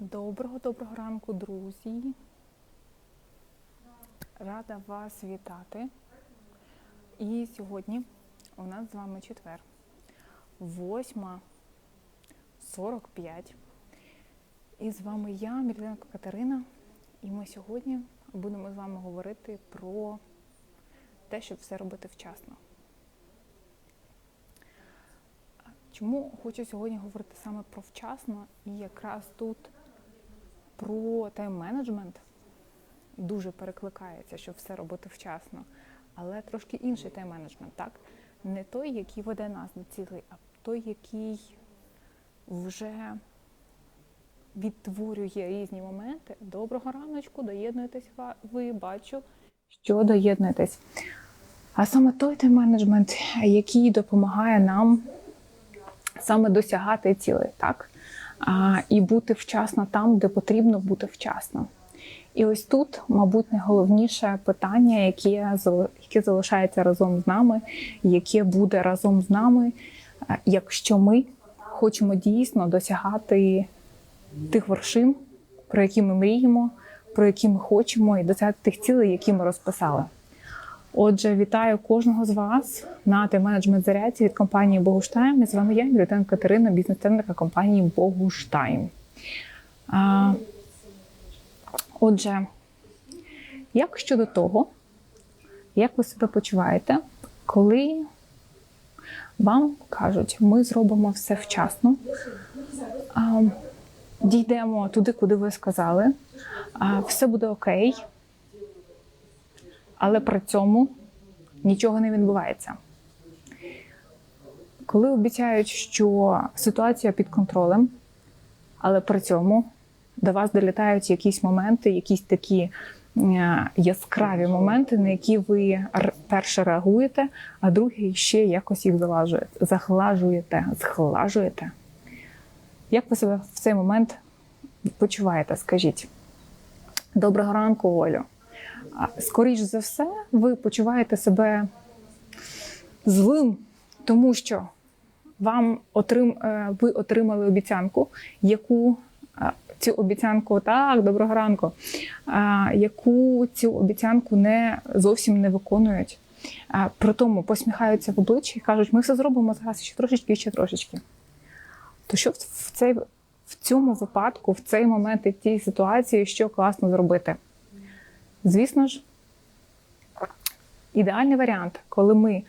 Доброго доброго ранку, друзі. Рада вас вітати. І сьогодні у нас з вами четвер, 8.45. І з вами я, Мірленко Катерина. І ми сьогодні будемо з вами говорити про те, щоб все робити вчасно. Чому хочу сьогодні говорити саме про вчасно і якраз тут про тайм-менеджмент дуже перекликається, щоб все робити вчасно, але трошки інший тайм-менеджмент, так? Не той, який веде нас до цілей, а той, який вже відтворює різні моменти. Доброго раночку, доєднуєтесь ви, бачу, що доєднуєтесь. А саме той тайм-менеджмент, який допомагає нам саме досягати цілей, так? А, і бути вчасно там, де потрібно бути вчасно. І ось тут, мабуть, найголовніше питання, яке, яке залишається разом з нами, яке буде разом з нами, якщо ми хочемо дійсно досягати тих вершин, про які ми мріємо, про які ми хочемо, і досягати тих цілей, які ми розписали. Отже, вітаю кожного з вас на тайм-менеджмент зарядці від компанії Богуштайм. І з вами я, Мілітен Катерина, бізнес-тренерка компанії Богуштайм. Отже, як щодо того, як ви себе почуваєте, коли вам кажуть, ми зробимо все вчасно, а, дійдемо туди, куди ви сказали, а, все буде окей але при цьому нічого не відбувається. Коли обіцяють, що ситуація під контролем, але при цьому до вас долітають якісь моменти, якісь такі е, яскраві моменти, на які ви перше реагуєте, а другі ще якось їх залажуєте, захлажуєте, зглажуєте. Як ви себе в цей момент почуваєте? Скажіть? Доброго ранку, Олю! Скоріш за все, ви почуваєте себе злим, тому що вам отрим, е, ви отримали обіцянку, яку е, цю обіцянку так, доброго ранку, яку цю обіцянку не зовсім не виконують. При тому посміхаються в обличчя і кажуть, ми все зробимо зараз ще трошечки, ще трошечки. То що в цей в цьому випадку, в цей момент і в цій ситуації, що класно зробити? Звісно ж, ідеальний варіант, коли ми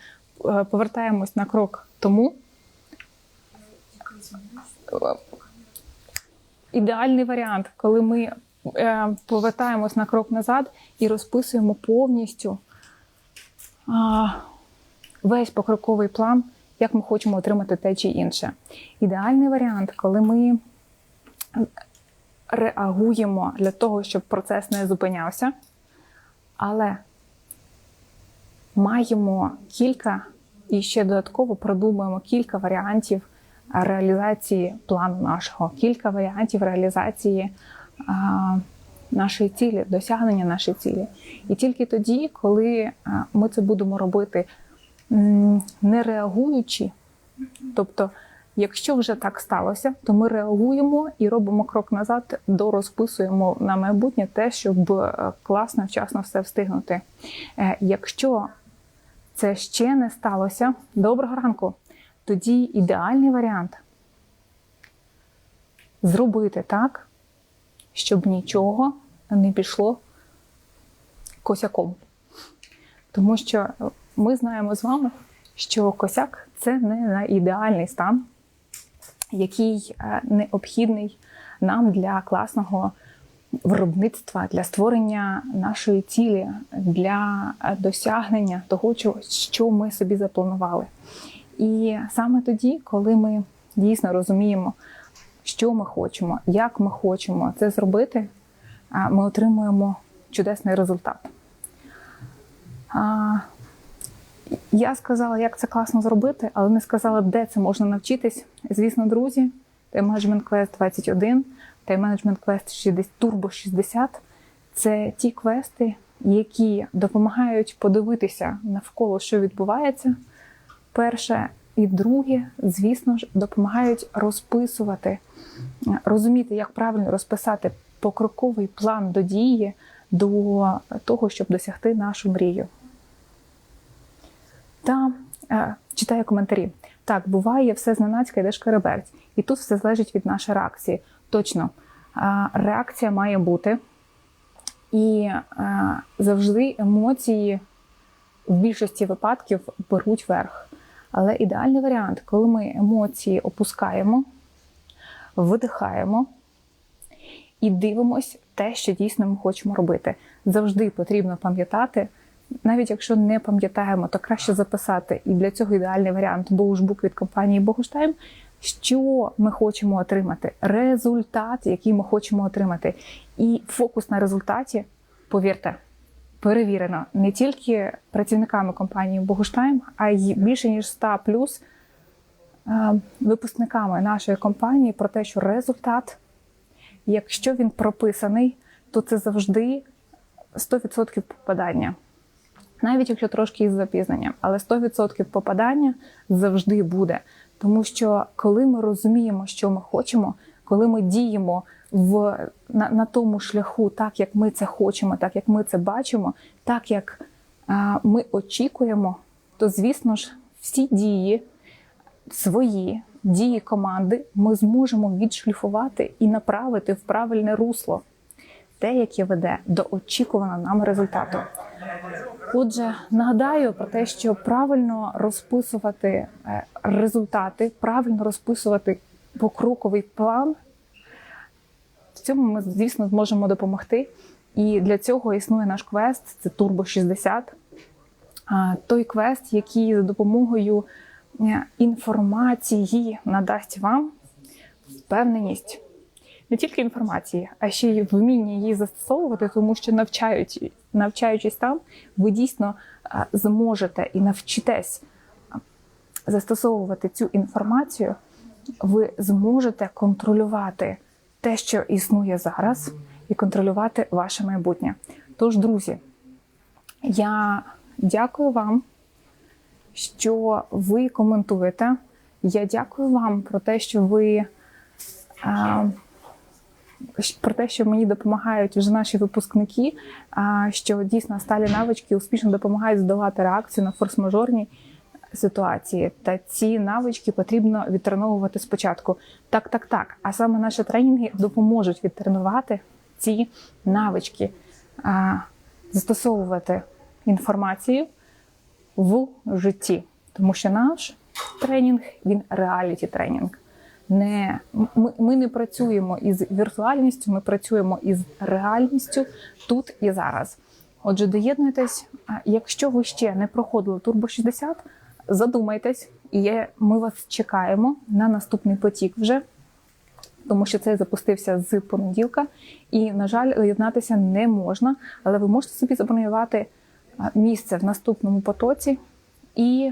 е, повертаємось на крок тому. Ідеальний варіант, коли ми е, повертаємось на крок назад і розписуємо повністю весь покроковий план, як ми хочемо отримати те чи інше. Ідеальний варіант, коли ми реагуємо для того, щоб процес не зупинявся. Але маємо кілька і ще додатково продумуємо кілька варіантів реалізації плану нашого, кілька варіантів реалізації а, нашої цілі, досягнення нашої цілі. І тільки тоді, коли ми це будемо робити не реагуючи, тобто Якщо вже так сталося, то ми реагуємо і робимо крок назад, дорозписуємо на майбутнє те, щоб е, класно, вчасно все встигнути. Е, якщо це ще не сталося, доброго ранку, тоді ідеальний варіант зробити так, щоб нічого не пішло косяком. Тому що ми знаємо з вами, що косяк це не ідеальний стан який е, необхідний нам для класного виробництва, для створення нашої цілі, для досягнення того, що ми собі запланували. І саме тоді, коли ми дійсно розуміємо, що ми хочемо, як ми хочемо це зробити, е, ми отримуємо чудесний результат. Я сказала, як це класно зробити, але не сказала, де це можна навчитись. Звісно, друзі, Time Management Quest 21, Time Management Quest Turbo 60 це ті квести, які допомагають подивитися навколо, що відбувається. Перше, І друге, звісно ж, допомагають розписувати, розуміти, як правильно розписати покроковий план до дії до того, щоб досягти нашу мрію. Та е, читаю коментарі. Так, буває, все зненацька йдеш шкереберть. І тут все залежить від нашої реакції. Точно, е, реакція має бути. І е, завжди емоції в більшості випадків беруть верх. Але ідеальний варіант, коли ми емоції опускаємо, видихаємо і дивимось те, що дійсно ми хочемо робити. Завжди потрібно пам'ятати, навіть якщо не пам'ятаємо, то краще записати. І для цього ідеальний варіант Боушбук від компанії Богуштайм. Що ми хочемо отримати, результат, який ми хочемо отримати, і фокус на результаті, повірте, перевірено не тільки працівниками компанії Богуштайм, а й більше ніж 100 плюс е, випускниками нашої компанії про те, що результат, якщо він прописаний, то це завжди 100% попадання. Навіть якщо трошки із запізненням, але 100% попадання завжди буде. Тому що коли ми розуміємо, що ми хочемо, коли ми діємо в, на, на тому шляху, так як ми це хочемо, так як ми це бачимо, так як а, ми очікуємо, то звісно ж всі дії свої дії команди ми зможемо відшліфувати і направити в правильне русло, те, яке веде до очікуваного нам результату. Отже, нагадаю про те, що правильно розписувати е, результати, правильно розписувати покроковий план. В цьому ми, звісно, зможемо допомогти. І для цього існує наш квест це Turbo 60. Той квест, який за допомогою е, інформації надасть вам впевненість. Не тільки інформації, а ще й вміння її застосовувати, тому що навчають, навчаючись там, ви дійсно зможете і навчитесь застосовувати цю інформацію, ви зможете контролювати те, що існує зараз, і контролювати ваше майбутнє. Тож, друзі, я дякую вам, що ви коментуєте. Я дякую вам про те, що ви. Про те, що мені допомагають вже наші випускники, що дійсно сталі навички успішно допомагають здолати реакцію на форс-мажорні ситуації. Та ці навички потрібно відтреновувати спочатку. Так, так, так. А саме наші тренінги допоможуть відтренувати ці навички, застосовувати інформацію в житті, тому що наш тренінг він реаліті тренінг. Не ми, ми не працюємо із віртуальністю, ми працюємо із реальністю тут і зараз. Отже, доєднуйтесь. Якщо ви ще не проходили Турбо 60, задумайтесь, і ми вас чекаємо на наступний потік вже, тому що цей запустився з понеділка, і, на жаль, доєднатися не можна, але ви можете собі забронювати місце в наступному потоці і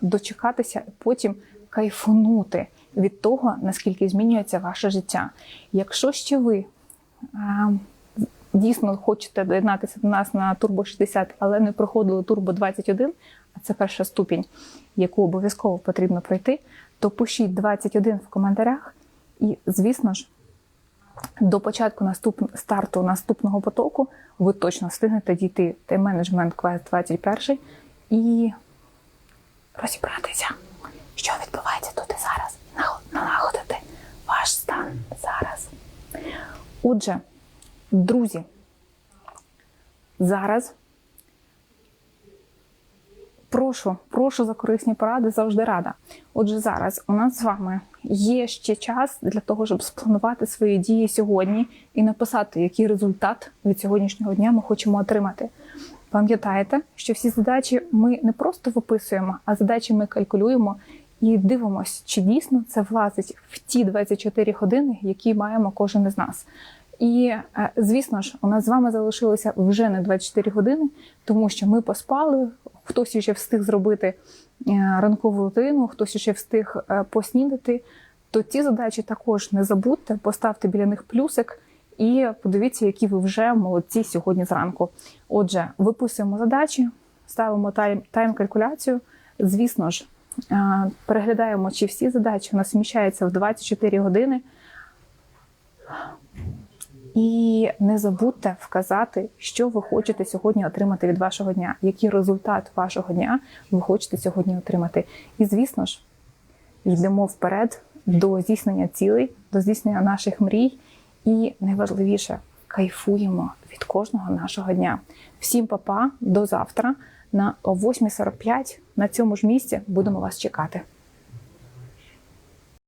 дочекатися, потім кайфунути від того, наскільки змінюється ваше життя. Якщо ще ви дійсно хочете доєднатися до нас на Турбо 60, але не проходили Турбо 21, а це перша ступінь, яку обов'язково потрібно пройти, то пишіть 21 в коментарях, і, звісно ж, до початку наступ... старту наступного потоку ви точно встигнете дійти тайм менеджмент квест 21 і розібратися, що відбувається тут і зараз, налагодити ваш стан зараз. Отже, друзі, зараз прошу, прошу за корисні поради, завжди рада. Отже, зараз у нас з вами є ще час для того, щоб спланувати свої дії сьогодні і написати, який результат від сьогоднішнього дня ми хочемо отримати. Пам'ятаєте, що всі задачі ми не просто виписуємо, а задачі ми калькулюємо і дивимося, чи дійсно це влазить в ті 24 години, які маємо кожен із нас. І е, звісно ж, у нас з вами залишилося вже не 24 години, тому що ми поспали. Хтось ще встиг зробити е, ранкову рутину, хтось ще встиг е, поснідати. То ці задачі також не забудьте, поставте біля них плюсик і подивіться, які ви вже молодці сьогодні зранку. Отже, виписуємо задачі, ставимо тайм-калькуляцію. Звісно ж, Переглядаємо, чи всі задачі у нас вміщаються в 24 години. І не забудьте вказати, що ви хочете сьогодні отримати від вашого дня, який результат вашого дня ви хочете сьогодні отримати. І, звісно ж, йдемо вперед до здійснення цілей, до здійснення наших мрій. І найважливіше кайфуємо від кожного нашого дня. Всім па-па, до завтра на о 8.45 на цьому ж місці будемо вас чекати.